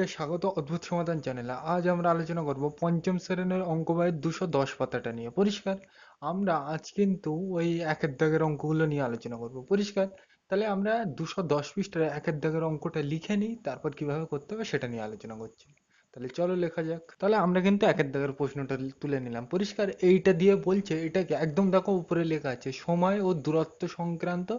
সবাইকে স্বাগত অদ্ভুত সমাধান চ্যানেলে আজ আমরা আলোচনা করব পঞ্চম শ্রেণির অঙ্ক বইয়ের দুশো দশ পাতাটা নিয়ে। পরিষ্কার? আমরা আজ কিন্তু ওই একের দাগের অঙ্কগুলো নিয়ে আলোচনা করব। পরিষ্কার? তাহলে আমরা দুশো দশ পৃষ্ঠার একের দাগের অঙ্কটা লিখে নিই, তারপর কীভাবে করতে হবে সেটা নিয়ে আলোচনা করছি। তাহলে চলো লেখা যাক। তাহলে আমরা কিন্তু একের দাগের প্রশ্নটা তুলে নিলাম। পরিষ্কার? এইটা দিয়ে বলছে, এটাকে একদম দেখো উপরে লেখা আছে, সময় ও দূরত্ব সংক্রান্ত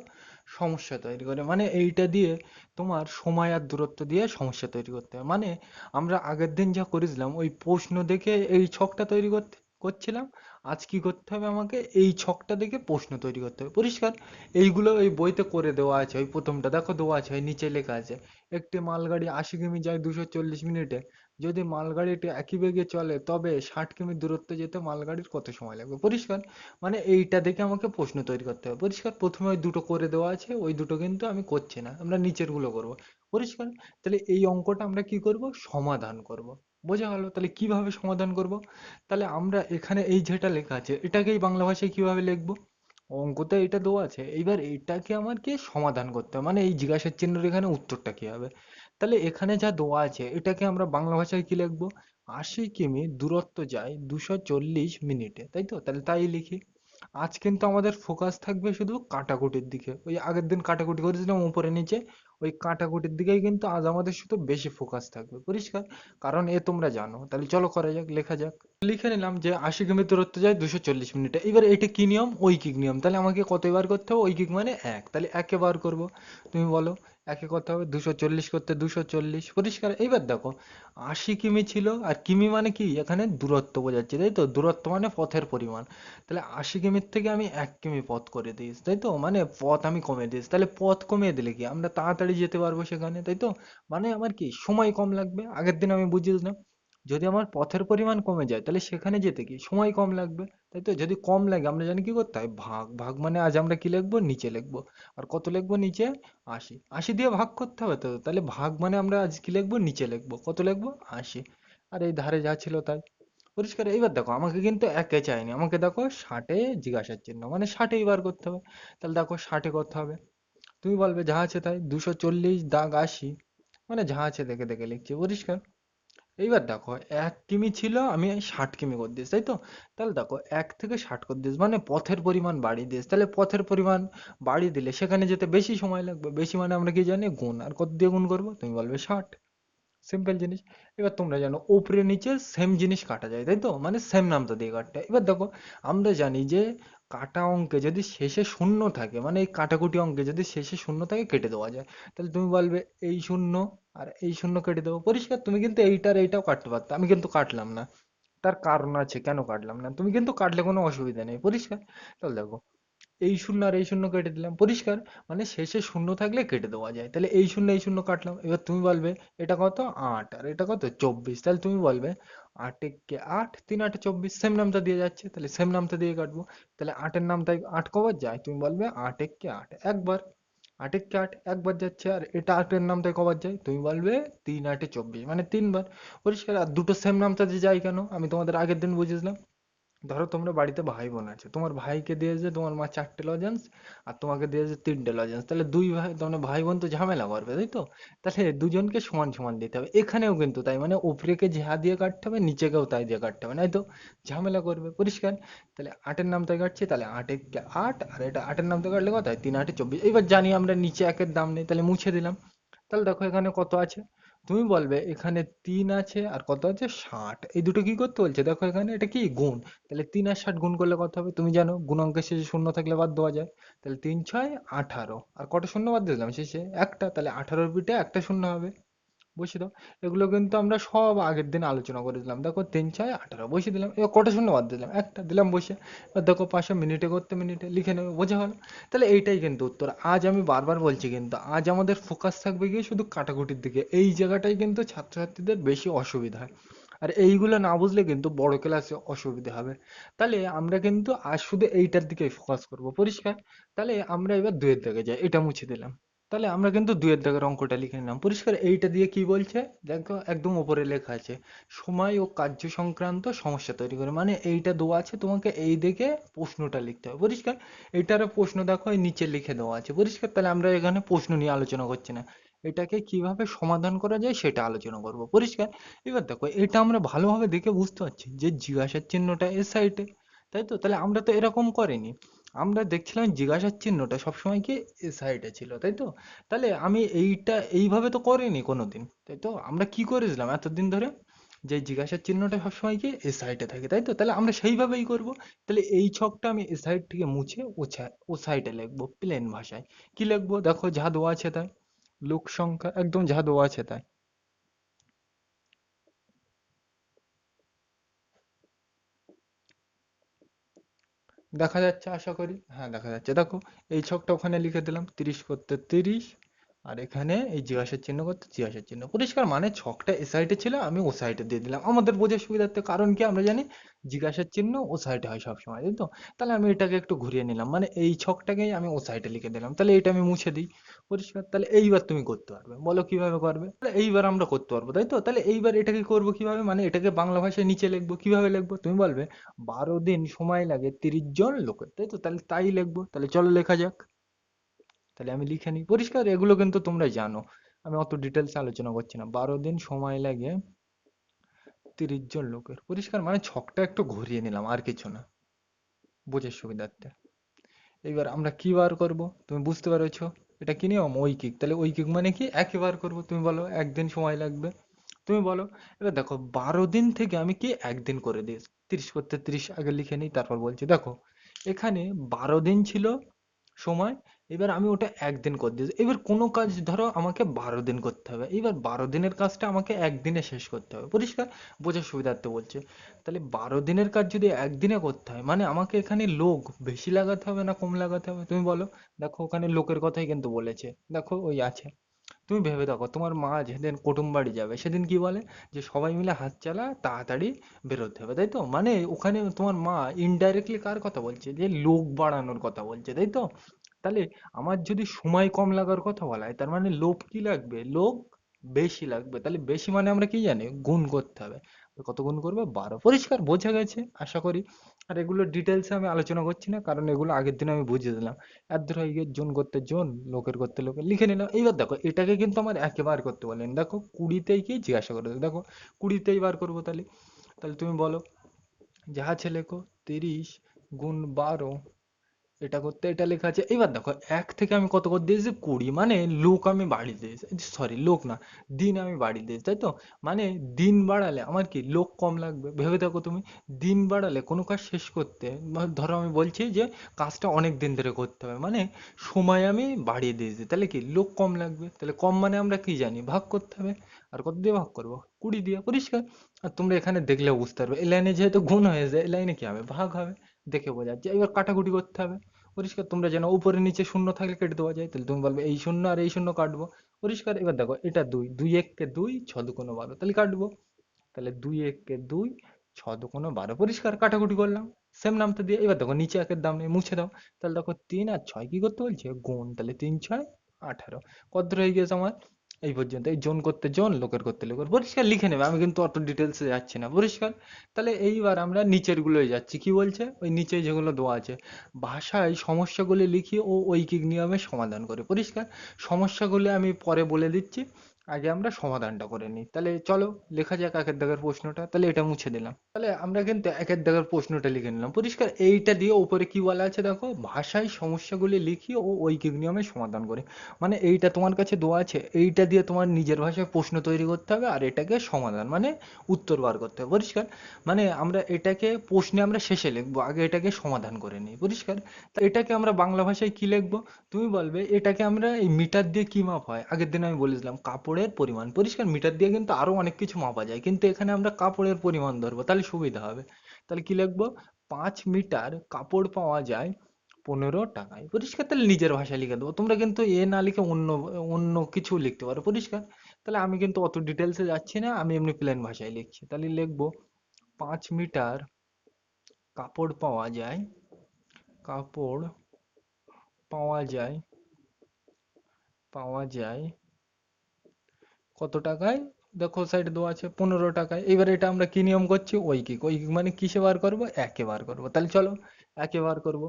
সমস্যা তৈরি করে। মানে এইটা দিয়ে তোমার সময় আর দূরত্ব দিয়ে সমস্যা তৈরি করতে হয়। মানে আমরা আগের দিন যা করেছিলাম, ওই প্রশ্ন দেখে এই ছকটা তৈরি করতে, করছিলাম। আজ কি করতে হবে আমাকে? এই ছকটা দেখে প্রশ্ন তৈরি করতে হবে। পরিষ্কার? এইগুলো এই বইতে করে দেওয়া আছে। ওই প্রথমটা দেখো দেওয়া আছে, ওই নিচে লেখা আছে। একটি মালগাড়ি আশি কিমি যায় দুশো চল্লিশ মিনিটে। যদি মালগাড়িটি একই বেগে চলে, তবে ষাট কিমি দূরত্বে যেতে মালগাড়ির কত সময় লাগবে? পরিষ্কার? মানে এইটা দেখে আমাকে প্রশ্ন তৈরি করতে হবে। পরিষ্কার? প্রথমে ওই দুটো করে দেওয়া আছে, ওই দুটো কিন্তু আমি করছি না। আমরা নিচেরগুলো করব। পরিষ্কার? তাহলে এই অঙ্কটা আমরা কি করব? সমাধান করব। বোঝা গেল, তাহলে কীভাবে সমাধান করব? তাহলে আমরা এখানে এই যেটা লেখা আছে, এটাকেই বাংলা ভাষায় কীভাবে লিখব? অঙ্কতে এটা দেওয়া আছে, এইবার এটাকে আমাকে সমাধান করতে হবে মানে এই জিজ্ঞাসার চিহ্নের এখানে উত্তরটা কি হবে? তাহলে এখানে যা দেওয়া আছে, এটাকে আমরা বাংলা ভাষায় কি লিখব? আশি কিমি দূরত্ব যায় দুশো চল্লিশ মিনিটে, তাই তো? তাহলে তাই লিখি। আজ কিন্তু আমাদের ফোকাস থাকবে শুধু কাটাকুটির দিকে, ওই আগের দিন কাটাকুটি করেছিলাম উপরে নিচে ওই কাটাকুটির দিকেই কিন্তু আজ আমাদের শুধু বেশি ফোকাস থাকবে। পরিষ্কার? কারণ এ তোমরা জানো। তাহলে চলো করা যাক, লেখা যাক। লিখে নিলাম যে আশি কিমি দূরত্ব যায় দুশো চল্লিশ মিনিটে। এবার এটা কি নিয়ম? ঐকিক নিয়ম। তাহলে আমাকে কতবার করতে হবে? ঐকিক মানে এক। তাহলে একে বার করব। তুমি বলো একে করতে হবে, দুশো চল্লিশ করতে দুশো চল্লিশ। পরিষ্কার, এইবার দেখো, আশি কিমি ছিল, আর কিমি মানে কি? এখানে দূরত্ব বোঝাচ্ছে, তাই তো? দূরত্ব মানে পথের পরিমাণ। তাহলে আশি কিমির থেকে আমি এক কিমি পথ করে দিস, তাই তো? মানে পথ আমি কমিয়ে দিস। তাহলে পথ কমিয়ে দিলে কি? আমরা তাড়াতাড়ি যেতে পারব সেখানে, তাই তো? মানে আমার কি? সময় কম লাগবে। আগের দিন আমি বুঝিয়ে দিলাম যদি আমার পথের পরিমাণ কমে যায়, তাহলে সেখানে যেতে কি সময় কম লাগবে। তাই তো? যদি কম লাগে, আমরা জানি কি করতে হয়? ভাগ ভাগ মানে আজ আমরা কি লিখব? নিচে লিখব। আর কত লিখব? নিচে আশি। আশি দিয়ে ভাগ করতে হবে তো? তাহলে ভাগ মানে আমরা আজ কি লিখব? নিচে লিখব। কত লিখব? আশি। আর এই ধারে যা ছিল তাই। পরিষ্কার? এইবার দেখো, আমাকে কিন্তু একে চাইনি। আমাকে দেখো ষাটে জিজ্ঞাসার চিহ্ন মানে ষাটেই বার করতে হবে। তাহলে দেখো ষাটে করতে হবে। তুমি বলবে যা আছে তাই। দুশো চল্লিশ দাগ আশি মানে যা আছে দেখে দেখে লিখছি। পরিষ্কার? এইবার দেখো, এক কিমি ছিল, আমি ষাট কিমি করে দিয়েছি, তাই তো? তাহলে দেখো, এক থেকে ষাট করে দিয়েছি মানে পথের পরিমাণ বাড়িয়ে দিয়েছি। তাহলে পথের পরিমাণ বাড়িয়ে দিলে সেখানে যেতে বেশি সময় লাগবে, বেশি মানে আমরা কি জানি, গুণ। আর কত দিয়ে গুণ করব? তুমি বলবে ষাট। সিম্পল জিনিস। এবার তোমরা জানো, উপরে নিচে সেম জিনিস কাটা যায়, তাই তো? মানে সেম নামটা দিয়ে কাটতে। এবার দেখো, আমরা জানি যে কাটা অঙ্কে যদি শেষে শূন্য থাকে মানে এই কাটাকুটি অঙ্কে যদি শেষে শূন্য থাকে, কেটে দেওয়া যায়। তাহলে তুমি বলবে এই শূন্য আর এই শূন্য কেটে দেবো। পরিষ্কার, তুমি কিন্তু এইটার এইটাও কাটতে পারতো। আমি কিন্তু কাটলাম না। তার কারণ আছে, কেন কাটলাম না? তুমি কিন্তু কাটলে কোনো অসুবিধা নেই। পরিষ্কার? তাহলে দেখো এই শূন্য আর এই শূন্য কেটে দিলাম। পরিষ্কার? মানে শেষে শূন্য থাকলে কেটে দেওয়া যায়। তাহলে এই শূন্য এই শূন্য কাটলাম। এবার তুমি বলবে, এটা কত? আট। আর এটা কত? চব্বিশ। তাহলে তুমি বলবে, আট একে আট, তিন আটে চব্বিশ। সেম নামটা দিয়ে যাচ্ছে। তাহলে সেম নামটা দিয়ে কাটবো। তাহলে আটের নামটাই আট কবার যায়? তুমি বলবে, আট একে আট। একবার। আট একে আট একবার যাচ্ছে। আর এটা আটের নামটাই কবার যায়? তুমি বলবে, তিন আটে চব্বিশ। মানে তিনবার। পরিষ্কার? আর দুটো সেম নামটা যে যায় কেন? আমি তোমাদের আগের দিন বুঝেছিলাম। ধরো তোমরা বাড়িতে ভাই বোন আছে, তোমার ভাইকে দিয়েছে তোমার মা চারটে লজেন্স আর তোমাকে দিয়েছে তিনটে লজেন্স তাহলে দুই ভাই মানে ভাই বোন তো ঝামেলা করবে, তাই তো? তাহলে দুজনকে সমান সমান দিতে হবে, এখানেও কিন্তু তাই মানে উপরেকে যা দিয়ে কাটতে হবে, নিচেকেও তাই দিয়ে কাটতে হবে তাই তো ঝামেলা করবে, পরিষ্কার? তাহলে আটের নাম তাই কাটছি, তাহলে আটে আট, আর এটা আটের নাম থেকে কাটলে কত হয়? তিন, আটে চব্বিশ এবার জানি আমরা নিচে একের দাম নেই, তাহলে মুছে দিলাম। তাহলে দেখো এখানে কত আছে? তুমি বলবে এখানে তিন আছে আর কত আছে? ষাট। এই দুটো কি করতে বলছে? দেখো এখানে এটা কি? গুণ। তাহলে তিন আর ষাট গুণ করলে কত হবে? তুমি জানো, গুণাঙ্কের শেষে শূন্য থাকলে বাদ দেওয়া যায়। তাহলে তিন, ছয়, আঠারো। আর কটা শূন্য বাদ দিলাম শেষে? একটা। তাহলে আঠারোর পিঠে একটা শূন্য হবে। বসিয়ে দাও এগুলো কিন্তু আমরা সব আগের দিন আলোচনা করেছিলাম। দেখো তিন ছয় আঠারো বসিয়ে দিলাম, এবার কটা শূন্য বাদ দিলাম, একটা দিলাম বসে। এবার দেখো পাঁচশো মিনিটে করতে মিনিটে লিখে নেবে, বোঝা হলো তাহলে এইটাই কিন্তু উত্তর। আজ আমি বারবার বলছি কিন্তু, আজ আমাদের ফোকাস থাকবে গিয়ে শুধু কাটাকুটির দিকে। এই জায়গাটাই কিন্তু ছাত্রছাত্রীদের বেশি অসুবিধা হয়। আর এইগুলো না বুঝলে কিন্তু বড় ক্লাসে অসুবিধা হবে। তাহলে আমরা কিন্তু আজ শুধু এইটার দিকে ফোকাস করব, পরিষ্কার? তাহলে আমরা এবার দুয়ের দিকে যাই, এটা মুছে দিলাম। তাহলে আমরা কিন্তু দুয়ের দাগের অঙ্কটা লিখে নিলাম। পরিষ্কার এইটা দিয়ে কি বলছে? দেখো, একদম উপরে লেখা আছে, সময় ও কার্য সংক্রান্ত সমস্যা তৈরি করে। মানে এইটা দেওয়া আছে, তোমাকে এই দিকে প্রশ্নটা লিখতে হবে। পরিষ্কার? এইটারও প্রশ্ন দেখো, এই নিচে লিখে দেওয়া আছে। পরিষ্কার? তাহলে আমরা এখানে প্রশ্ন নিয়ে আলোচনা করছি না। এটাকে কীভাবে সমাধান করা যায় সেটা আলোচনা করব। পরিষ্কার? এবার দেখো, এটা আমরা ভালোভাবে দেখে বুঝতে পারছি যে জিজ্ঞাসার চিহ্নটা এর সাইডে, তাই তো? তাহলে আমরা তো এরকম করিনি। আমরা দেখছিলাম জিজ্ঞাসার চিহ্নটা সবসময় কি সাইডে ছিল, তাই তো? তাহলে আমি এইটা, এইভাবে তো করিনি কোনোদিন, তাই তো? আমরা কি করেছিলাম এতদিন ধরে? যে জিজ্ঞাসার চিহ্নটা সবসময় কি এ সাইডে থাকে, তাই তো? তাহলে আমরা সেইভাবেই করব। তাহলে এই ছকটা আমি এ সাইড থেকে মুছে ও ও সাইডে লিখব প্লেন ভাষায়। কি লিখব? দেখো, যা দেওয়া আছে তাই। লোক সংখ্যা, একদম যা দেওয়া আছে তাই। দেখা যাচ্ছে, আশা করি। হ্যাঁ দেখা যাচ্ছে। দেখো, এই ছকটা ওখানে লিখে দিলাম, তিরিশ করতে তিরিশ আর এখানে এই জিজ্ঞাসার চিহ্ন করতে জিজ্ঞাসার চিহ্ন। পরিষ্কার মানে ছকটা এ সাইডে ছিল, আমি ও সাইডে দিয়ে দিলাম। আমাদের বোঝার সুবিধার্থে কারণ কি আমরা জানি? জিজ্ঞাসার চিহ্ন ও সাইডে হয় সবসময়, তাই তো? তাহলে আমি এটাকে একটু ঘুরিয়ে নিলাম। মানে এই ছকটাকেই আমি ও সাইডে লিখে দিলাম। তাহলে এটা আমি মুছে দিই। পরিষ্কার? তাহলে এইবার তুমি করতে পারবে। বলো কীভাবে করবে? তাহলে এইবার আমরা করতে পারব, তাই তো? তাহলে এইবার এটাকে করব কীভাবে? মানে এটাকে বাংলা ভাষায় নিচে লিখব, কীভাবে লিখব? তুমি বলবে, বারো দিন সময় লাগে তিরিশ জন লোকের তাই তো? তাহলে তাই লিখব। তাহলে চলো লেখা যাক। তাহলে আমি লিখে নিই। পরিষ্কার, এগুলো কিন্তু তোমরা জানো। আমি অত ডিটেলস আলোচনা করছি না। বারো দিন সময় লাগে তিরিশ জন লোকের। পরিষ্কার মানে ছকটা একটু ঘুরিয়ে নিলাম, আর কিছু না। বোঝার সুবিধার্থে। এইবার আমরা কি বার করব? তুমি বুঝতে পেরেছ? এটা কি নিয়ম? ঐকিক। তাহলে ঐকিক মানে কি? একই বার করব, তুমি বলো। একদিন সময় লাগবে। তুমি বলো। এবার দেখো, বারো দিন থেকে আমি কি একদিন করে দিই? তিরিশ করতে তিরিশ, আগে লিখে নিই, তারপর বলছি। দেখো, এখানে বারো দিন ছিল সময় এবার আমি ওটা একদিন করে দিয়েছি। এবার কোনো কাজ ধরো আমাকে বারো দিন করতে হবে। এবার বারো দিনের কাজটা আমাকে একদিনে শেষ করতে হবে। পরিষ্কার? বোঝার সুবিধার্থে বলছে। তাহলে বারো দিনের কাজ যদি একদিনে করতে হয় মানে আমাকে এখানে লোক বেশি লাগাতে হবে না কম লাগাতে হবে? তুমি বলো। দেখো ওখানে লোকের কথাই কিন্তু বলেছে। দেখো ওই আছে। তুমি ভেবে দেখো, তোমার মা যেদিন কুটুম বাড়ি যাবে, সেদিন কি বলে? যে সবাই মিলে হাত চালা, তাড়াতাড়ি বেরোতে হবে, তাই তো? মানে ওখানে তোমার মা ইনডাইরেক্টলি কার কথা বলছে? যে লোক বাড়ানোর কথা বলছে, তাই তো? তাহলে আমার যদি সময় কম লাগার কথা বলা হয়, তার মানে লোক কি লাগবে? লোক বেশি লাগবে। তাহলে বেশি মানে আমরা কি জানি? গুণ করতে হবে। কত গুণ করবে? বারো। পরিষ্কার, বোঝা গেছে, আশা করি। আর এগুলো ডিটেলসে আমি আলোচনা করছি না, কারণ এগুলো আগের দিন আমি বুঝিয়ে দিলাম। এর ধরো জন করতে জন, লোকের করতে লোকের, লিখে নিলাম। এইবার দেখো, এটাকে কিন্তু আমার একেবারে করতে বলেন। দেখো, কুড়িতেই কি? জিজ্ঞাসা করে দেখো, কুড়িতেই বার করব তাহলে। তাহলে তুমি বলো, যাহা আছে লেখো তিরিশ গুণ বারো এটা করতে, এটা লেখা আছে। এবার দেখো, এক থেকে আমি কত করে দিয়েছি? কুড়ি। মানে লোক আমি বাড়িয়ে দিয়েছি। সরি লোক না, দিন আমি বাড়িয়ে দিয়েছি, তাই তো? মানে দিন বাড়ালে আমার কি, লোক কম লাগবে? ভেবে দেখো তুমি, দিন বাড়ালে কোনো কাজ শেষ করতে ধরো আমি বলছি যে, কাজটা অনেক দিন ধরে করতে হবে। মানে সময় আমি বাড়িয়ে দিয়েছি। তাহলে কি, লোক কম লাগবে? তাহলে কম মানে আমরা কি জানি? ভাগ করতে হবে। আর কত দিয়ে ভাগ করব? কুড়ি দিয়ে, পরিষ্কার। আর তোমরা এখানে দেখলেও বুঝতে পারবে, এই লাইনে যেহেতু গুণ হয়ে যায়, এই লাইনে কি হবে? ভাগ হবে, দেখে বোঝা যাচ্ছে। এবার কাটাকুটি করতে হবে। পরিষ্কার, তোমরা জানো উপরে নিচে শূন্য থাকলে কেটে দেওয়া যায়, তাহলে তুমি বলবে এই শূন্য আর এই শূন্য কাটবো। পরিষ্কার, এবার দেখো, এটা দুই দুই এককে দুই, ছ দুগুণ বারো, তাহলে কাটবো। তাহলে দুই এককে দুই, ছ দুগুণ বারো, পরিষ্কার, কাটাকুটি করলাম। সেম নামটা দিয়ে, এবার দেখো, নিচে একের দাম নেই, মুছে দাও। তাহলে দেখো, তিন আর ছয় কি করতে বলছে? গুণ, তাহলে তিন, ছয়, আঠারো। কত হয়ে গেছে আমার? এই পর্যন্ত, এই জোন করতে জন, লোকের করতে লোকের। পরিষ্কার লিখে নেবে, আমি কিন্তু অত ডিটেলসে যাচ্ছি না, পরিষ্কার। তাহলে এইবার আমরা নিচের গুলোয় যাচ্ছি, কি বলছে? ওই নিচে যেগুলো দেওয়া আছে, ভাষায় সমস্যাগুলি লিখি ও ঐকিক নিয়মে সমাধান করে, পরিষ্কার? সমস্যাগুলি আমি পরে বলে দিচ্ছি। আগে আমরা সমাধানটা করে নিই। তাহলে চলো, লেখা যাক একের দাগের প্রশ্নটা। তাহলে এটা মুছে দিলাম। তাহলে আমরা কিন্তু একের দাগের প্রশ্নটা লিখে নিলাম। পরিষ্কার এইটা দিয়ে উপরে কি বলা আছে দেখো? ভাষায় সমস্যাগুলি লিখি ও ঐকিক নিয়মে সমাধান করি। মানে এইটা তোমার কাছে দেওয়া আছে, এইটা দিয়ে তোমার নিজের ভাষায় প্রশ্ন তৈরি করতে হবে আর এটাকে সমাধান মানে উত্তর বার করতে হবে। পরিষ্কার? মানে আমরা এটাকে প্রশ্নে আমরা শেষে লিখব, আগে এটাকে সমাধান করে নিই। পরিষ্কার? এটাকে আমরা বাংলা ভাষায় কি লিখব? তুমি বলবে এটাকে আমরা এই মিটার দিয়ে কি মাপ হয়? আগের দিন আমি বলেছিলাম কাপড়ের পরিমাণ। পরিষ্কার মিটার দিয়ে কিন্তু আরও অনেক কিছু মাপা যায়। কিন্তু এখানে আমরা কাপড়ের পরিমাণ ধরবো, তাহলে সুবিধা হবে। তাহলে কি লিখব? পাঁচ মিটার কাপড় পাওয়া যায় পনেরো টাকায়। পরিষ্কার তাহলে নিজের ভাষায় লিখে দেবো। তোমরা কিন্তু এ না লিখে অন্য অন্য কিছু লিখতে পারো পরিষ্কার। তাহলে আমি কিন্তু অত ডিটেলসে যাচ্ছি না, আমি এমনি প্লেন ভাষায় লিখছি। তাহলে লিখব পাঁচ মিটার কাপড় পাওয়া যায়, কাপড় পাওয়া যায় পাওয়া যায় কত টাকায়? দেখো সাইড দেওয়া আছে, পনেরো টাকায়। এবার এটা আমরা কি নিয়ম করছি? ঐকিক ঐকিক মানে কিসে বার করব? একে বার করব। তাহলে চলো, একে বার করব।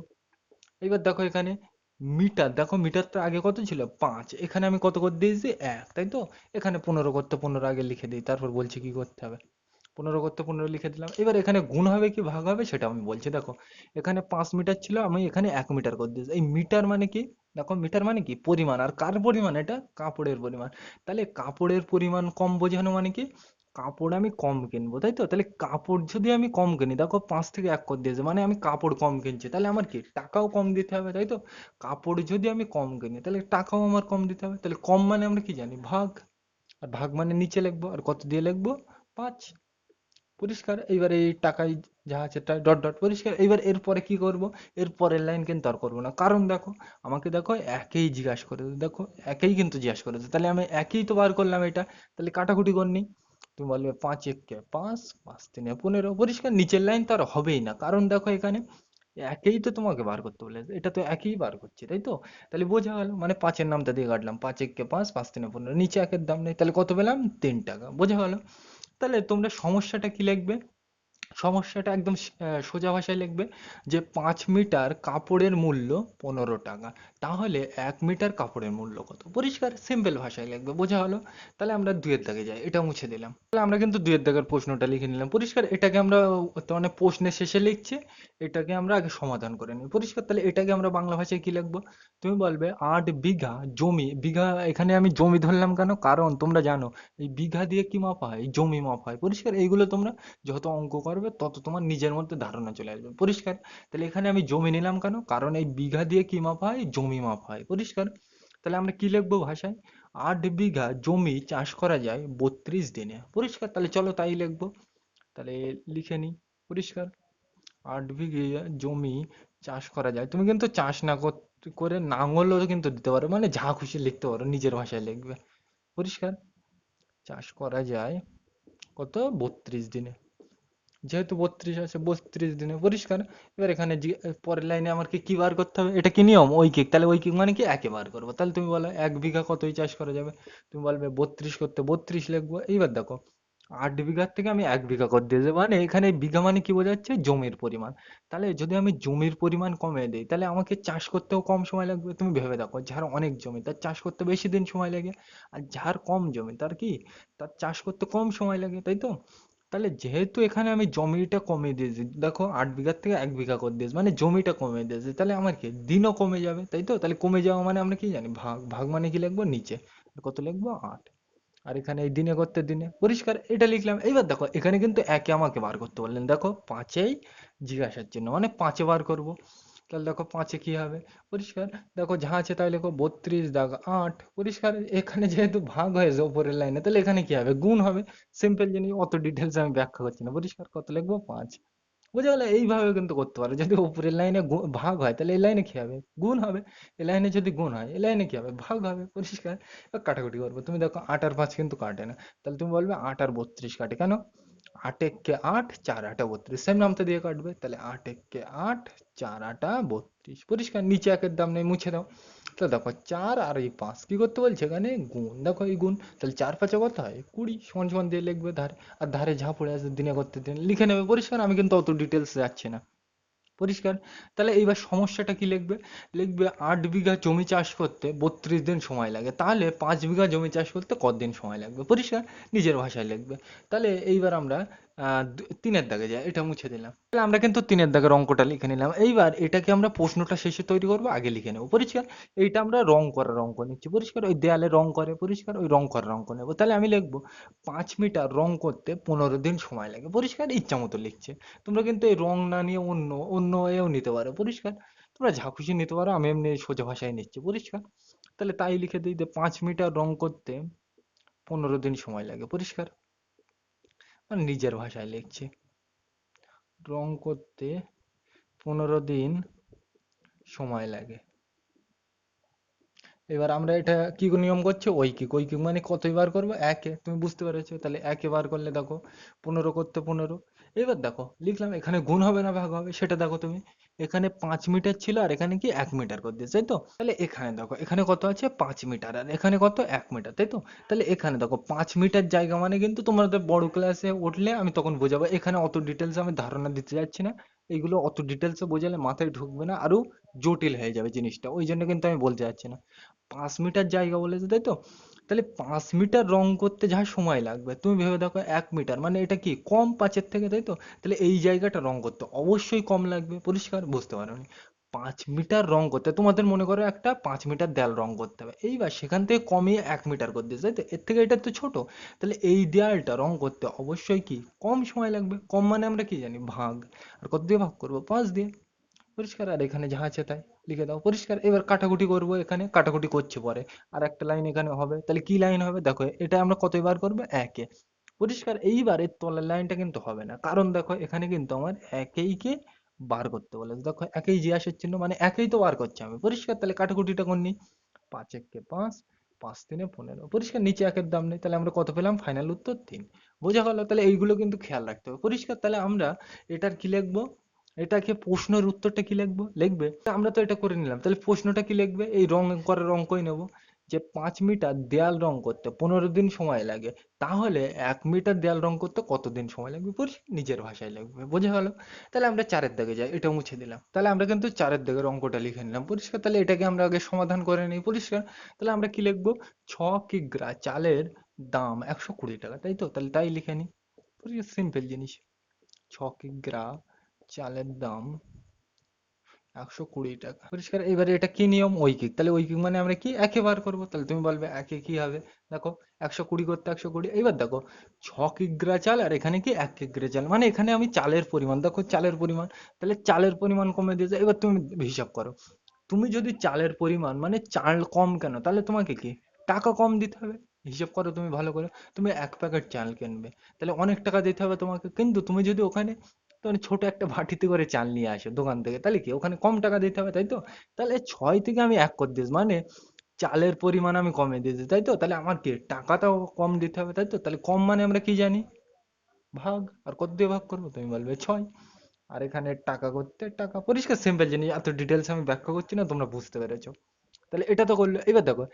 এবার দেখো এখানে মিটার, দেখো মিটার তো আগে কত ছিল? পাঁচ। এখানে আমি কত করে দিয়েছি? এক, তাই তো? এখানে পনেরো করতে পনেরো আগে লিখে দিই, তারপর বলছি কি করতে হবে? পনেরো করতে পনেরো লিখে দিলাম। এবার এখানে গুণ হবে কি, ভাগ হবে সেটা আমি বলছি। দেখো, এখানে পাঁচ মিটার ছিল, আমি এখানে এক মিটার করে দিয়েছি। এই মিটার মানে কি? দেখো, মিটার মানে কি? পরিমাণ। আর কার পরিমাণ? এটা কাপড়ের পরিমাণ। তাহলে কাপড়ের পরিমাণ কম বোঝানো মানে কি? কাপড় আমি কম কিনবো, তাই তো? তাহলে কাপড় যদি আমি কম কিনি, দেখো, পাঁচ থেকে এক করে দিয়েছে মানে আমি কাপড় কম কিনছি। তাহলে আমার কি? টাকাও কম দিতে হবে, তাই তো? কাপড় যদি আমি কম কিনি, তাহলে টাকাও আমার কম দিতে হবে। তাহলে কম মানে আমরা কি জানি? ভাগ। আর ভাগ মানে নিচে লিখব। আর কত দিয়ে লিখব? পাঁচ। পরিষ্কার, এইবার এই টাকায় যা আছে তাই ডট ডট পরিষ্কার। এইবার এরপরে কি করব? এর পরের লাইন কিন্তু আর করব না। কারণ দেখো, আমাকে দেখো একেই জিজ্ঞাসা করেছে দেখো, একেই কিন্তু জিজ্ঞাসা করেছে তাহলে আমি একই তো বার করলাম এটা। তাহলে কাটাকুটি করে নিই তুমি বলবে পাঁচ একে পাঁচ পাঁচ তিনে পনেরো, পরিষ্কার। নিচের লাইন তো আর হবেই না। কারণ দেখো এখানে একেই তো তোমাকে বার করতে বলেছে। এটা তো একই বার করছে, তাই তো? তাহলে বোঝা গেল মানে পাঁচের নামটা দিয়ে কাটলাম। পাঁচ একে পাঁচ পাঁচ তিনে পনেরো। নিচে একের দাম নেই। তাহলে কত পেলাম? তিন টাকা। বোঝা গেল? তাহলে তোমরা সমস্যাটা কি লিখবে? সমস্যাটা একদম সোজা ভাষায় লিখবে যে পাঁচ মিটার কাপড়ের মূল্য পনেরো টাকা। তাহলে এক মিটার কাপড়ের মূল্য কত? পরিষ্কার সিম্পল ভাষায় লিখবে। বোঝা হলো? তাহলে আমরা দুইয়ের দাগে যাই। এটা মুছে দিলাম। তাহলে আমরা কিন্তু দুইয়ের দাগের প্রশ্নটা লিখে নিলাম। পরিষ্কার, এটাকে আমরা মানে প্রশ্নের শেষে লিখছি। এটাকে আমরা আগে সমাধান করে নিই। পরিষ্কার, তাহলে এটাকে আমরা বাংলা ভাষায় কি লিখব? তুমি বলবে আট বিঘা জমি। বিঘা, এখানে আমি জমি ধরলাম কেন? কারণ তোমরা জানো, এই বিঘা দিয়ে কি মাপা হয়? জমি মাপা হয়। পরিষ্কার, এইগুলো তোমরা যত অঙ্ক করবে তত তোমার নিজের মধ্যে ধারণা চলে আসবে। পরিষ্কার? তাহলে এখানে আমি জমি নিলাম কেন? কারণ এই বিঘা দিয়ে কি মাপ হয়? জমি মাপ হয়। পরিষ্কার? তাহলে আমরা কি লিখব ভাষায়? আট বিঘা জমি চাষ করা যায় বত্রিশ দিনে। পরিষ্কার? তাহলে চলো তাই লিখব। তাহলে লিখে নিই। পরিষ্কার? আট বিঘে জমি চাষ করা যায়। তুমি কিন্তু চাষ না কর- করে নাঙলও কিন্তু দিতে পারো। মানে যা খুশি লিখতে পারো, নিজের ভাষায় লিখবে। পরিষ্কার? চাষ করা যায় কত? বত্রিশ দিনে। যেহেতু বত্রিশ আছে, বত্রিশ দিনে পরিষ্কার। এবার এখানে পরের লাইনে আমাকে কি বার করতে হবে? এটা কি নিয়ম? ঐকিক তাহলে ঐকিক মানে কি? একে বার করব। তাহলে তুমি বলো, এক বিঘা কতই চাষ করা যাবে? তুমি বলবে বত্রিশ করতে বত্রিশ লিখব। এইবার দেখো, আট বিঘার থেকে আমি এক বিঘা করে দিয়েছি মানে এখানে বিঘা মানে কি বোঝাচ্ছে? জমির পরিমাণ। তাহলে যদি আমি জমির পরিমাণ কমিয়ে দিই, তাহলে আমাকে চাষ করতেও কম সময় লাগবে। তুমি ভেবে দেখো, যার অনেক জমি, তার চাষ করতে বেশি দিন সময় লাগে। আর যার কম জমি, তার কি? তার চাষ করতে কম সময় লাগে, তাই তো? তাহলে যেহেতু এখানে আমি জমিটা কমিয়ে দিয়েছি, দেখো আট বিঘার থেকে এক বিঘা করে দিয়েছি মানে জমিটা কমিয়ে দিয়েছি, তাহলে আমার কি? দিনও কমে যাবে, তাই তো? তাহলে কমে যাওয়া মানে আমরা কি জানি? ভাগ ভাগ মানে কি লিখব? নিচে। কত লিখব? আট। আর এখানে এই দিনে করতে দিনে। পরিষ্কার, এটা লিখলাম। এইবার দেখো, এখানে কিন্তু একে আমাকে বার করতে বললেন। দেখো, পাঁচেই জিজ্ঞাসার চিহ্ন মানে পাঁচে বার করব। তাহলে দেখো পাঁচে কি হবে? পরিষ্কার? দেখো যা আছে তাই লেখো বত্রিশ দাগ আট। পরিষ্কার? এখানে যেহেতু ভাগ হয়েছে ওপরের লাইনে তাহলে এখানে কি হবে? গুণ হবে। সিম্পল জিনিস, অত ডিটেলস আমি ব্যাখ্যা করছি না। পরিষ্কার? কত লিখব? পাঁচ। বোঝা গেল? এইভাবে কিন্তু করতে পারো। যদি উপরের লাইনে ভাগ হয়, তাহলে এই লাইনে কি হবে? গুণ হবে। এই লাইনে যদি গুণ হয়, এই লাইনে কি হবে? ভাগ হবে। পরিষ্কার? কাটাকুটি করব। তুমি দেখো আট আর পাঁচ কিন্তু কাটে না। তাহলে তুমি বলবে আট আর বত্রিশ কাটে। কেন? আট এক কে আট, চার আটা বত্রিশ। সেম নামটা দিয়ে কাটবে। তাহলে আট এক কে আট, চার আটা বত্রিশ। পরিষ্কার, নিচে একের দাম নেই, মুছে দাও। তো দেখো, চার আর এই পাঁচ কি করতে বলছে এখানে? গুণ। দেখো এই গুণ। তাহলে চার পাঁচে কত হয়? কুড়ি। সমান সমান দিয়ে লিখবে ধারে। আর ধারে যা পড়ে আছে দিনে করতে দিন। লিখে নেবে। পরিষ্কার, আমি কিন্তু অত ডিটেলস যাচ্ছি না। পরিষ্কার। তাহলে এইবার সমস্যাটা কি লিখবে? লিখবে আট বিঘা জমি চাষ করতে বত্রিশ দিন সময় লাগে। তাহলে পাঁচ বিঘা জমি চাষ করতে কতদিন সময় লাগবে? পরিষ্কার নিজের ভাষায় লিখবে। তাহলে এইবার আমরা তিনের দাগে যাই এটা মুছে দিলাম। তাহলে আমরা কিন্তু তিনের দাগের অঙ্কটা লিখে নিলাম। এইবার এটাকে আমরা প্রশ্নটা শেষে তৈরি করব, আগে লিখে নেব। পরিষ্কার? এইটা আমরা রং করার অঙ্ক নিচ্ছি, পরিষ্কার? ওই দেয়ালে রং করে, পরিষ্কার? ওই রং করার অঙ্ক নেব। তাহলে আমি লিখব, পাঁচ মিটার রং করতে পনেরো দিন সময় লাগে। পরিষ্কার? ইচ্ছা মতো লিখছে। তোমরা কিন্তু এই রং না নিয়ে অন্য অন্য এও নিতে পারো। পরিষ্কার? তোমরা যা খুশি নিতে পারো, আমি এমনি সোজা ভাষায় নিচ্ছি। পরিষ্কার? তাহলে তাই লিখে দিই যে পাঁচ মিটার রং করতে পনেরো দিন সময় লাগে। পরিষ্কার? নিজের ভাষায় লিখছি। রং করতে পনেরো দিন সময় লাগে। এবার আমরা এটা কি নিয়ম করছি? ওই কি মানে কতই বার করব? একে, তুমি বুঝতে পেরেছ? তাহলে একে বার করলে দেখো, পনেরো করতে পনেরো। এবার দেখো, লিখলাম এখানে গুণ হবে না ভাগ হবে, সেটা দেখো তুমি। এখানে পাঁচ মিটার ছিল আর এখানে কি এক মিটার করে দিয়েছে, তাই তো? তাহলে এখানে দেখো, এখানে কত আছে? পাঁচ মিটার, আর এখানে কত? এক মিটার, তাই তো? তাহলে এখানে দেখো, পাঁচ মিটার জায়গা মানে কিন্তু তোমাদের বড় ক্লাসে উঠলে আমি তখন বোঝাবো, এখানে অত ডিটেলস আমি ধারণা দিতে যাচ্ছি না। এইগুলো অত ডিটেলসে বোঝালে মাথায় ঢুকবে না আরও জটিল হয়ে যাবে জিনিসটা, ওই জন্য কিন্তু আমি বলতে চাচ্ছি না। পাঁচ মিটার জায়গা বলেছে, তাই তো? তাহলে পাঁচ মিটার রং করতে যা সময় লাগবে। তুমি ভেবে দেখো এক মিটার মানে এটা কি কম পাঁচের থেকে, তাই তো? তাহলে এই জায়গাটা রং করতে অবশ্যই কম লাগবে, পরিষ্কার? বুঝতে পারোনি পাঁচ মিটার রং করতে, তোমাদের মনে করো একটা পাঁচ মিটার দেয়াল রং করতে হবে। এইবার সেখান থেকে কমিয়ে এক মিটার করে দিয়েছে, তাই তো? এর থেকে এটা তো ছোট। তাহলে এই দেয়ালটা রং করতে অবশ্যই কি? কম সময় লাগবে। কম মানে আমরা কি জানি? ভাগ। আর কত দিয়ে ভাগ করব? পাঁচ দিয়ে। পরিষ্কার, আর এখানে যা আছে তাই। লিখে দাও, পরিষ্কার, এবার কাটাকুটি করব এখানে, কাটাকুটি করছে পরে। আর একটা লাইন এখানে হবে, তাহলে কি লাইন হবে? দেখো, এটা আমরা কতবার করব? একে। পরিষ্কার, এইবার এর তলের লাইনটা কিন্তু হবে না। কারণ দেখো, এখানে কিন্তু আমার একেইকে বার করতে বলেছে। দেখো, একেই জিজ্ঞাসার চিহ্ন মানে একেই তো বার করছে আমি। পরিষ্কার, তাহলে কাটাকুটিটা করে নিই? পাঁচ একে পাঁচ পাঁচ তিনে পনেরো। পরিষ্কার, নিচে একের দাম নেই, তাহলে আমরা কত পেলাম? ফাইনাল উত্তর তিন। বোঝা গেল, তাহলে এইগুলো কিন্তু খেয়াল রাখতে হবে। পরিষ্কার, তাহলে আমরা এটার কি লিখব? এটাকে প্রশ্নের উত্তরটা কি লিখব? লিখবে? আমরা তো এটা করে নিলাম। তাহলে প্রশ্নটা কি লিখবে? এই রং করার অঙ্কই নেব। যে পাঁচ মিটার দেয়াল রং করতে পনেরো দিন সময় লাগে। তাহলে এক মিটার দেয়াল রং করতে কতদিন সময় লাগবে? পরিষ্কার নিজের ভাষায় লিখবে বোঝা গেল? তাহলে আমরা চারের দাগে যাই। এটা মুছে দিলাম। তাহলে আমরা কিন্তু চারের দাগের অঙ্কটা লিখে নিলাম। পরিষ্কার? তাহলে এটাকে আমরা আগে সমাধান করে নিই। পরিষ্কার? তাহলে আমরা কি লিখব? ছ কিগ্রা চালের দাম একশো কুড়ি টাকা। তাই তো? তাহলে তাই লিখে নিই। সিম্পল জিনিস। ছ কিগ্রা চালের দাম একশো কুড়ি টাকা। পরিষ্কার, এবারে এটা কি নিয়ম? ঐকিক। তাহলে ঐকিক মানে আমরা কি একে বার করব? তাহলে তুমি বলবে একে কি হবে? দেখো, একশো কুড়ি করতে একশো কুড়ি। এইবার দেখো, ছ কিগ্রা চাল আর এখানে কি এক কিগ্রা চাল? মানে এখানে আমি চালের পরিমাণ, দেখো চালের পরিমাণ। তাহলে চালের পরিমাণ কমে দিয়েছে এবার তুমি হিসাব করো। তুমি যদি চালের পরিমাণ মানে চাল কম কেন, তাহলে তোমাকে কি টাকা কম দিতে হবে? হিসাব করো তুমি ভালো করে। তুমি এক প্যাকেট চাল কিনবে। তাহলে অনেক টাকা দিতে হবে তোমাকে। কিন্তু তুমি যদি ওখানে তোমার ছোট একটা বাটিতে করে চাল নিয়ে আসো দোকান থেকে, তাহলে কি? ওখানে কম টাকা দিতে হবে, তাই তো? তাহলে ছয় থেকে আমি এক করে দিয়েছি মানে চালের পরিমাণ আমি কমে দিয়েছি, তাই তো? তাহলে আমার কি? টাকাটাও কম দিতে হবে, তাই তো? তাহলে কম মানে আমরা কি জানি? ভাগ, আর কত দিয়ে ভাগ করব? তুমি বলবে ছয়। আর এখানে টাকা করতে টাকা, পরিষ্কার সিম্পল জিনিস, এত ডিটেলস আমি ব্যাখ্যা করছি না, তোমরা বুঝতে পেরেছ। তাহলে এটা তো করল, এবার দেখো,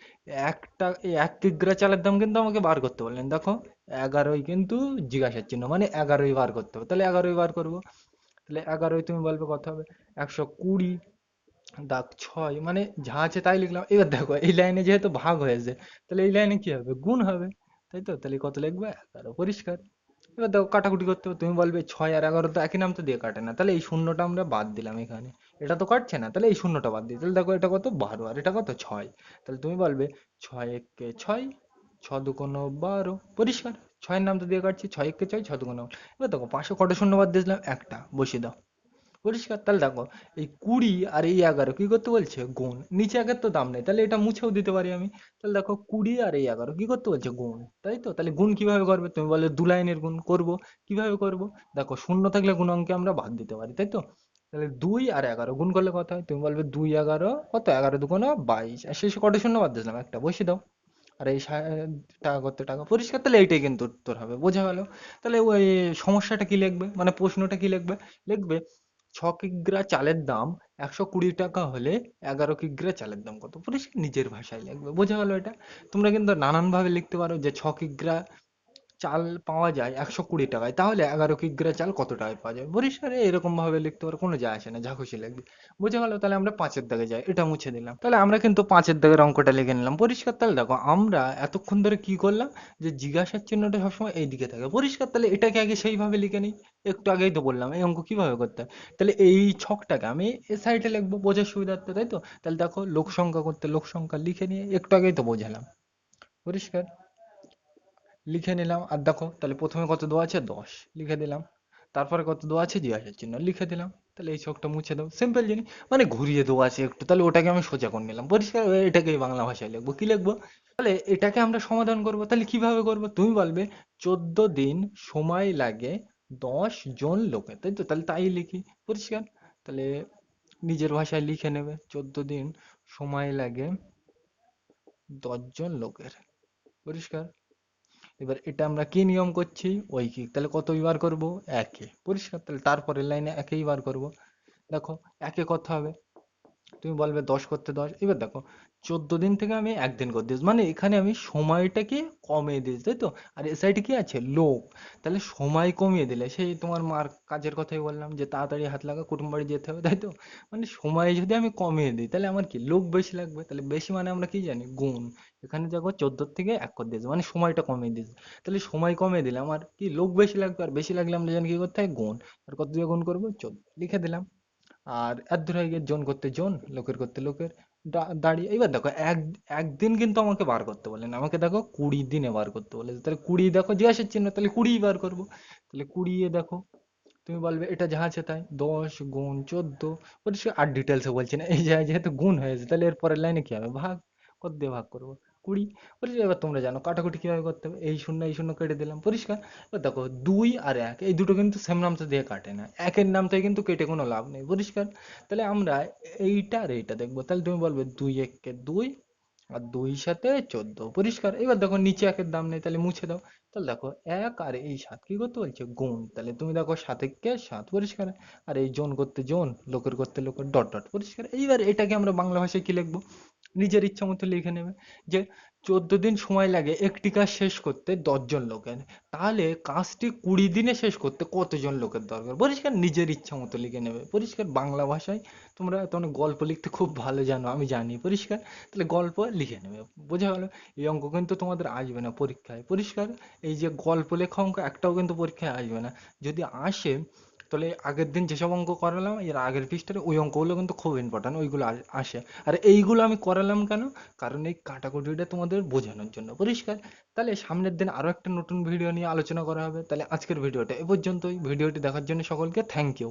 একটা, এক কিগ্রা চালের দাম কিন্তু আমাকে বার করতে বললেন। দেখো, এগারোই কিন্তু জিজ্ঞাসার চিহ্ন মানে এগারোই বার করতে হবে। তাহলে এগারোই বার করব। তাহলে এগারোই তুমি বলবে কত হবে? একশো কুড়ি দাগ ছয় মানে যা আছে তাই লিখলাম। এবার দেখো, এই লাইনে যেহেতু ভাগ হয়েছে, তাহলে এই লাইনে কি হবে? গুণ হবে, তাই তো? তাহলে কত লিখবে? এগারো, পরিষ্কার। এবার দেখো কাটাকুটি করতে হবে, তুমি বলবে ছয় আর এগারো তো একই নাম তো দিয়ে কাটে না। তাহলে এই শূন্যটা আমরা বাদ দিলাম এখানে। এটা তো কাটছে না, তাহলে এই শূন্যটা বাদ দিই। তাহলে দেখো এটা কত? বারো, আর এটা কত? ছয়। তাহলে তুমি বলবে ছয় একে ছয় ছ দুকোনো বারো, পরিষ্কার। ছয়ের নাম তো দিয়ে কাটছি, ছয় একে ছয় ছ দুকোনো এবার দেখো পাঁচশো কটা শূন্য বাদ দিয়েছিলাম একটা, বসিয়ে দাও। পরিষ্কার, তাহলে দেখো, এই কুড়ি আর এই এগারো কি করতে বলছে? গুণ। নিচে একের তো দাম নেই, তাহলে এটা মুছেও দিতে পারি আমি। তাহলে দেখো কুড়ি আর এই এগারো কি করতে বলছে? গুণ, তাই তো? তাহলে গুণ কীভাবে করবে? তুমি বলে দু লাইনের গুণ করব, কীভাবে করব? দেখো শূন্য থাকলে গুণ অঙ্কে আমরা বাদ দিতে পারি, তাই তো? তাহলে দুই আর এগারো, গুণ করলে কত হয়? তুমি বলবে দুই এগারো, কত? এগারো দুগুণ বাইশ। আর শেষে কটা শূন্য বাদ দিয়েছিলাম? একটা, বসিয়ে দাও। আর এই টাকা করতে টাকা। পরিষ্কার, তাহলে এইটাই কিন্তু উত্তর হবে, বোঝা গেল? তাহলে ওই সমস্যাটা কি লিখবে? মানে প্রশ্নটা কি লিখবে? লিখবে ছ কিগ্রা চালের দাম একশো কুড়ি টাকা হলে এগারো কিগ্রা চালের দাম কত? পরিষ্কার নিজের ভাষায় লিখবে। বোঝা গেল এটা? তোমরা কিন্তু নানান ভাবে লিখতে পারো যে ছ কিগ্রা চাল পাওয়া যায় একশো কুড়ি টাকায়, তাহলে এগারো কিগ্রা চাল কত টাকায় পাওয়া যাবে পরিষ্কার এরকম ভাবে লিখতে পারো, কোনো যায় আসে না, যা খুশি লিখবে বোঝা গেল, তাহলে আমরা পাঁচের দাগে যাই, এটা মুছে দিলাম। তাহলে আমরা কিন্তু পাঁচের দাগের অঙ্কটা লিখে নিলাম। পরিষ্কার, তাহলে দেখো, আমরা এতক্ষণ ধরে কি করলাম? যে জিজ্ঞাসার চিহ্নটা সবসময় এই দিকে থাকে। পরিষ্কার, তাহলে এটাকে আগে সেইভাবে লিখে নিই। একটু আগেই তো বললাম, এই অঙ্ক কীভাবে করতে হয়? তাহলে এই ছকটাকে আমি এ সাইডে লিখব, বোঝার সুবিধার্থে, তাই তো? তাহলে দেখো, লোক সংখ্যা করতে লোক সংখ্যা লিখে নিয়ে একটু আগেই তো বোঝালাম। পরিষ্কার? লিখে নিলাম। আর দেখো, তাহলে প্রথমে কত দেওয়া আছে? দশ। লিখে দিলাম। তারপরে কত দেওয়া আছে? জিজ্ঞাসার চিহ্ন। লিখে দিলাম। তাহলে এই ছকটা মুছে দাও। সিম্পল জিনিস। মানে ঘুরিয়ে দেওয়া আছে একটু। তাহলে ওটাকে আমি সোজা করে নিলাম। পরিষ্কার এটাকেই বাংলা ভাষায় লিখব। কি লিখব? তাহলে এটাকে আমরা সমাধান করব। তাহলে কীভাবে করব? তুমি বলবে, চোদ্দ দিন সময় লাগে দশ জন লোকে। তাই তো? তাহলে তাই লিখি। পরিষ্কার? তাহলে নিজের ভাষায় লিখে নেবে। চোদ্দ দিন সময় লাগে দশ জন লোকের। পরিষ্কার? এবার এটা আমরা কি নিয়ম করছি? ওই কি। তাহলে কত বার করব? একে। পরিষ্কার। তাহলে তারপরের লাইনে একেই বার করব। দেখো, একে কত হবে। তুমি বলবে দশ করতে দশ, এবার দেখো চোদ্দ দিন থেকে আমি একদিন করে দিয়েছি। মানে এখানে আমি সময়টাকে কমিয়ে দিয়েছি, তাই তো? আর এ কি আছে? লোক। তাহলে সময় কমিয়ে দিলে, সেই তোমার মার কাজের কথাই বললাম যে তাড়াতাড়ি হাত লাগা, কুটুম বাড়ি যেতে হবে, তাই তো? মানে সময় যদি আমি কমিয়ে দিই, তাহলে আমার কি? লোক বেশি লাগবে। তাহলে বেশি মানে আমরা কি জানি? গুণ। এখানে দেখো চোদ্দ থেকে এক করে দিয়েছি মানে সময়টা কমিয়ে দিয়েছি। তাহলে সময় কমিয়ে দিলে আমার কি? লোক বেশি লাগবে, আর বেশি লাগলে আমরা জানি কি করতে হয়? গুণ। আর কত দিয়ে গুণ করব? চোদ্দ। লিখে দিলাম। আর এর জন করতে জন, লোকের করতে লোকের। দাঁড়িয়ে এবার দেখো, এক, একদিন কিন্তু আমাকে বার করতে বলেন আমাকে দেখো কুড়ি দিনে বার করতে বলেছে তাহলে কুড়ি দেখো জিজ্ঞাসার চিহ্ন, তাহলে কুড়ি বার করব। তাহলে কুড়িয়ে দেখো, তুমি বলবে, এটা যা আছে তাই। দশ গুণ চোদ্দ আর ডিটেলসে বলছি না। এই যা, যেহেতু গুণ হয়েছে তাহলে এর পরের লাইনে কি হবে? ভাগ, কত দিয়ে ভাগ করব? কুড়ি পরিষ্কার এবার তোমরা জানো কাটাকুটি কীভাবে করতে হবে? এই শূন্য এই শূন্য কেটে দিলাম, পরিষ্কার। এবার দেখো, দুই আর এক, এই দুটো কিন্তু সেম নামটা দিয়ে কাটে না। একের নামটা কিন্তু কেটে কোনো লাভ নেই, পরিষ্কার? তাহলে আমরা এইটা আর এইটা দেখব। তাহলে তুমি বলবে দুই এককে দুই আর দুই সাথে চোদ্দ, পরিষ্কার? এবার দেখো নিচে একের দাম নেই, তাহলে মুছে দাও। তাহলে দেখো এক আর এই সাত কি করতে বলছে? গুণ। তাহলে তুমি দেখো সাত একে সাত, পরিষ্কার? আর এই জন করতে জন, লোকের করতে লোকের, ডট ডট, পরিষ্কার? এইবার এটাকে আমরা বাংলা ভাষায় কি লিখব? নিজের ইচ্ছা মতো লিখে নেবে। যে চোদ্দ দিন সময় লাগে একটি কাজ শেষ করতে দশজন লোকের। তাহলে কাজটি কুড়ি দিনে শেষ করতে কতজন লোকের দরকার? পরিষ্কার নিজের ইচ্ছা মতো লিখে নেবে। পরিষ্কার বাংলা ভাষায় তোমরা তোমরা গল্প লিখতে খুব ভালো জানো, আমি জানি। পরিষ্কার? তাহলে গল্প লিখে নেবে। বোঝা গেল? এই অঙ্ক কিন্তু তোমাদের আসবে না পরীক্ষায়। পরিষ্কার? এই যে গল্প লেখা অঙ্ক একটাও কিন্তু পরীক্ষায় আসবে না। যদি আসে তাহলে আগের দিন যেসব অঙ্ক করালাম, এর আগের পৃষ্ঠারে ওই অঙ্কগুলো কিন্তু খুব ইম্পর্টেন্ট ওইগুলো আসে। আর এইগুলো আমি করালাম কেন? কারণ এই কাটাকুটিটা তোমাদের বোঝানোর জন্য পরিষ্কার। তাহলে সামনের দিন আরও একটা নতুন ভিডিও নিয়ে আলোচনা করা হবে। তাহলে আজকের ভিডিওটা এ পর্যন্তই। ভিডিওটি দেখার জন্য সকলকে থ্যাংক ইউ